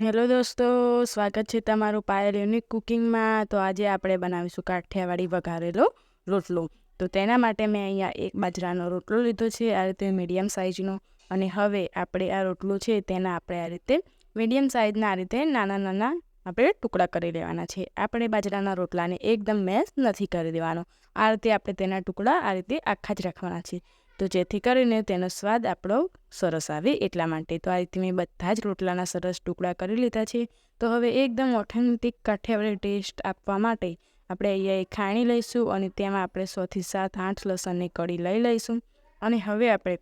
Hello દોસ્તો, સ્વાગત છે તમારું પાયલ યુનિક કુકિંગમાં. તો આજે આપણે બનાવીશું કાઠિયાવાડી વઘારેલો રોટલો. તો તેના માટે મેં અહીંયા એક બાજરાનો રોટલો લીધો છે, આ રીતે મીડિયમ સાઇઝનો અને હવે આપણે આ રોટલો છે તેના આપણે આ રીતે મીડિયમ સાઇઝના આ રીતે નાના નાના આપણે ટુકડા કરી લેવાના છે. આપણે બાજરાના રોટલાને એકદમ મેશ નથી કરી દેવાનો. આ રીતે આપણે તેના ટુકડા આ રીતે આખા જ રાખવાના છે. તો જેથી કરીને તેનો સ્વાદ આપણો સરસ આવે એટલા માટે. તો આ રીતે મેં બધા જ રોટલાના સરસ ટુકડા કરી લીધા છે. તો હવે એકદમ ઓથેન્ટિક કાઠિયાવાડી ટેસ્ટ આપવા માટે આપણે અહીંયા ખાણી લઈશું અને તેમાં આપણે સોથી સાત આઠ લસણની કડી લઈ લઈશું અને હવે આપણે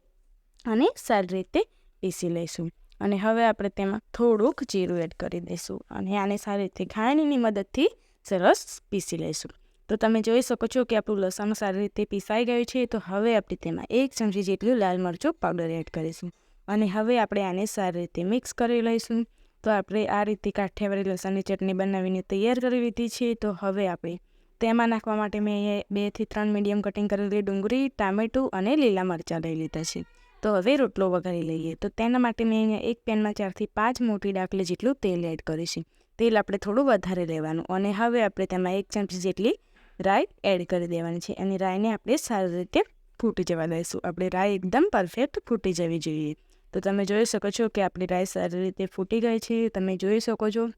આને સારી રીતે પીસી લઈશું. અને હવે આપણે તેમાં થોડુંક જીરું એડ કરી દઈશું અને આને સારી રીતે ખાણીની મદદથી સરસ પીસી લઈશું. તો તમે જોઈ શકો છો કે આપણું લસણ સારી રીતે પીસાઈ ગયું છે, તો હવે આપણે તેમાં એક ચમચી જેટલું લાલ મરચું પાવડર એડ કરીશું. અને હવે આપણે આને સારી રીતે મિક્સ કરી લઈશું. તો આપણે આ રીતે કાઠિયાવાડી લસણની ચટણી બનાવીને તૈયાર કરી લીધી છે, તો હવે આપણે તેમાં નાખવા માટે મેં અહીંયા બેથી ત્રણ મીડિયમ કટિંગ કરેલી ડુંગળી, ટામેટું અને લીલા મરચાં લઈ લીધા છે. તો હવે રોટલો વઘારી લઈએ. તો તેના માટે મેં અહીંયા એક પેનમાં ચારથી પાંચ મોટી ડાકલી જેટલું તેલ એડ કરીશું. તેલ આપણે થોડું વધારે લેવાનું. અને હવે આપણે તેમાં એક ચમચી જેટલી રાઈ એડ કરી દેવાની છે. અને રાઈને આપણે સારી રીતે ફૂટી જવા દઈશું. આપણે રાઈ એકદમ પરફેક્ટ ફૂટી જવી જોઈએ. તો તમે જોઈ શકો છો કે આપણી રાઈ સારી રીતે ફૂટી ગઈ છે. તમે જોઈ શકો છો.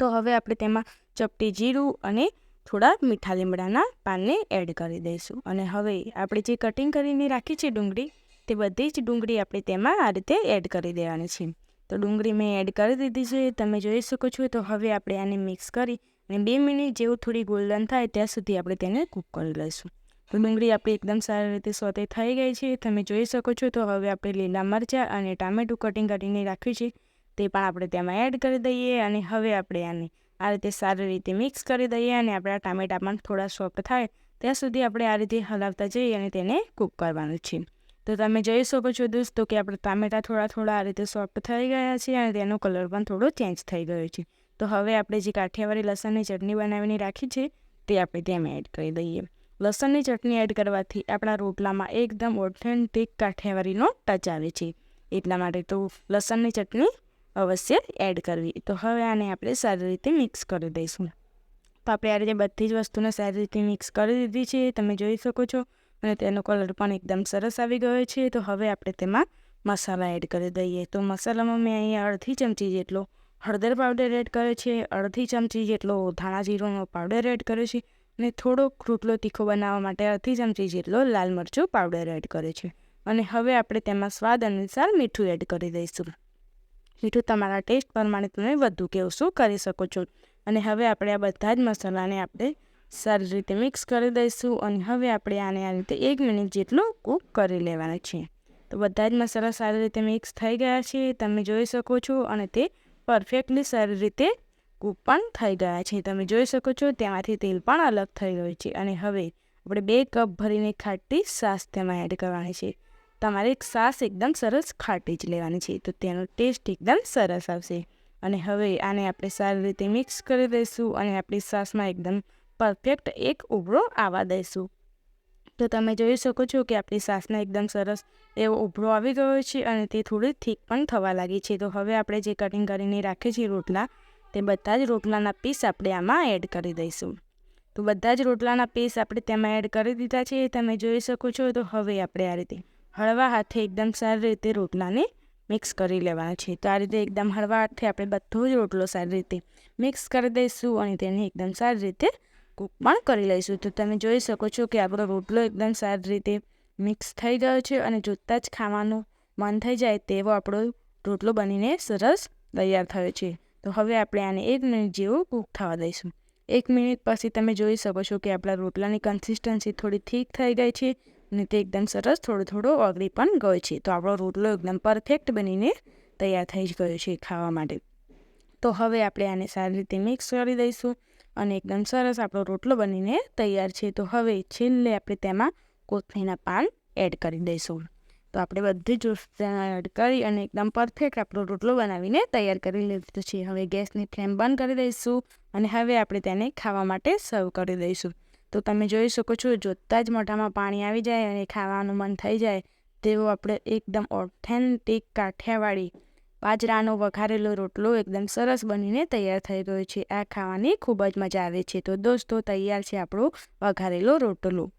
તો હવે આપણે તેમાં ચપટી જીરું અને થોડા મીઠા લીમડાના પાનને એડ કરી દઈશું. અને હવે આપણે જે કટિંગ કરીને રાખી છે ડુંગળી, તે બધી જ ડુંગળી આપણે તેમાં આ રીતે એડ કરી દેવાની છે. તો ડુંગળી મેં એડ કરી દીધી છે. તમે જોઈ શકો છો. તો હવે આપણે આને મિક્સ કરી અને બે મિનિટ જેવું થોડી ગોલ્ડન થાય ત્યાં સુધી આપણે તેને કૂક કરી લઈશું. તો ડુંગળી આપણી એકદમ સારી રીતે સોતે થઈ ગઈ છે. તમે જોઈ શકો છો તો હવે આપણે લીલા મરચાં અને ટામેટું કટિંગ કરીને રાખ્યું છે. તે પણ આપણે તેમાં એડ કરી દઈએ અને હવે આપણે આને આ રીતે સારી રીતે મિક્સ કરી દઈએ અને આપણા ટામેટા પણ થોડા સોફ્ટ થાય. ત્યાં સુધી આપણે આ રીતે હલાવતા જઈએ અને તેને કૂક કરવાનું છે. તો તમે જોઈ શકો છો દોસ્તો કે આપણે ટામેટા થોડા થોડા આ રીતે સોફ્ટ થઈ ગયા છે અને તેનો કલર પણ થોડો ચેન્જ થઈ ગયો છે. તો હવે આપણે જે કાઠિયાવાડી લસણની ચટણી બનાવીને રાખી છે, તે આપણે તેમાં એડ કરી દઈએ. લસણની ચટણી એડ કરવાથી આપણા રોટલામાં એકદમ ઓથેન્ટિક કાઠિયાવાડીનો ટચ આવે છે. એટલા માટે તો લસણની ચટણી અવશ્ય એડ કરવી. તો હવે આને આપણે સારી રીતે મિક્સ કરી દઈશું. તો આપણે આ રીતે બધી જ વસ્તુને સારી રીતે મિક્સ કરી દીધી છે, તમે જોઈ શકો છો. અને તેનો કલર પણ એકદમ સરસ આવી ગયો છે. તો હવે આપણે તેમાં મસાલા એડ કરી દઈએ. તો મસાલામાં મેં અહીંયા અડધી ચમચી જેટલો હળદર પાવડર એડ કરે છે, અડધી ચમચી જેટલો ધાણા જીરોનો પાવડર એડ કરે છે અને થોડોક રોટલો તીખો બનાવવા માટે અડધી ચમચી જેટલો લાલ મરચું પાવડર એડ કરે છે. અને હવે આપણે તેમાં સ્વાદ અનુસાર મીઠું એડ કરી દઈશું. મીઠું તમારા ટેસ્ટ પ્રમાણે તમે વધુ કે ઓછું કરી શકો છો. અને હવે આપણે આ બધા જ મસાલાને આપણે સારી રીતે મિક્સ કરી દઈશું અને હવે આપણે આને આ રીતે એક મિનિટ જેટલું કૂક કરી લેવાના છે તો બધા જ મસાલા સારી રીતે મિક્સ થઈ ગયા છે, તમે જોઈ શકો છો અને તે પરફેક્ટલી સારી રીતે કૂક પણ થઈ ગયા છે. તમે જોઈ શકો છો તેમાંથી તેલ પણ અલગ થઈ ગયું છે અને હવે આપણે બે કપ ભરીને ખાટી સાસ તેમાં એડ કરવાની છે. તમારે છાશ એકદમ સરસ ખાટી જ લેવાની છે તો તેનો ટેસ્ટ એકદમ સરસ આવશે. અને હવે આને આપણે સારી રીતે મિક્સ કરી દઈશું અને આપણી સાસમાં એકદમ પરફેક્ટ એક ઉભરો આવવા દઈશું. તો તમે જોઈ શકો છો કે આપણી છાશને એકદમ સરસ એવો ઉભરો આવી ગયો છે અને તે થોડી થીક પણ થવા લાગી છે. તો હવે આપણે જે કટિંગ કરીને રાખીએ છીએ રોટલા, તે બધા જ રોટલાના પીસ આપણે આમાં એડ કરી દઈશું. તો બધા જ રોટલાના પીસ આપણે તેમાં એડ કરી દીધા છે, તમે જોઈ શકો છો. તો હવે આપણે આ રીતે હળવા હાથે એકદમ સારી રીતે રોટલાને મિક્સ કરી લેવાના છે. તો આ રીતે એકદમ હળવા હાથે આપણે બધો જ રોટલો સારી રીતે મિક્સ કરી દઈશું અને તેને એકદમ સારી રીતે કૂક પણ કરી લઈશું. તો તમે જોઈ શકો છો કે આપણો રોટલો એકદમ સારી રીતે મિક્સ થઈ ગયો છે અને જોતાં જ ખાવાનું મન થઈ જાય તેવો આપણો રોટલો બનીને સરસ તૈયાર થયો છે. તો હવે આપણે આને એક મિનિટ જેવું કૂક થવા દઈશું. એક મિનિટ પછી તમે જોઈ શકો છો કે આપણા રોટલાની કન્સિસ્ટન્સી થોડી ઠીક થઈ ગઈ છે અને તે એકદમ સરસ થોડો થોડો ઓગળી પણ ગયો છે. તો આપણો રોટલો એકદમ પરફેક્ટ બનીને તૈયાર થઈ જ ગયો છે ખાવા માટે. તો હવે આપણે આને સારી રીતે મિક્સ કરી દઈશું. અને એકદમ સરસ આપણો રોટલો બનીને તૈયાર છે. તો હવે છેલ્લે આપણે તેમાં કોથમીના પાન એડ કરી દઈશું. તો આપણે બધી જ એડ કરી અને એકદમ પરફેક્ટ આપણો રોટલો બનાવીને તૈયાર કરી લીધો છે. હવે ગેસની ફ્લેમ બંધ કરી દઈશું અને હવે આપણે તેને ખાવા માટે સર્વ કરી દઈશું. તો તમે જોઈ શકો છો, જોતાં જ મોઢામાં પાણી આવી જાય અને ખાવાનું મન થઈ જાય તેવો આપણે એકદમ ઓથેન્ટિક કાઠિયાવાડી બાજરાનો વઘારેલો રોટલો એકદમ સરસ બનીને તૈયાર થઈ ગયો છે. આ ખાવાની ખૂબ જ મજા આવે છે. તો દોસ્તો, તૈયાર છે આપણો વઘારેલો રોટલો.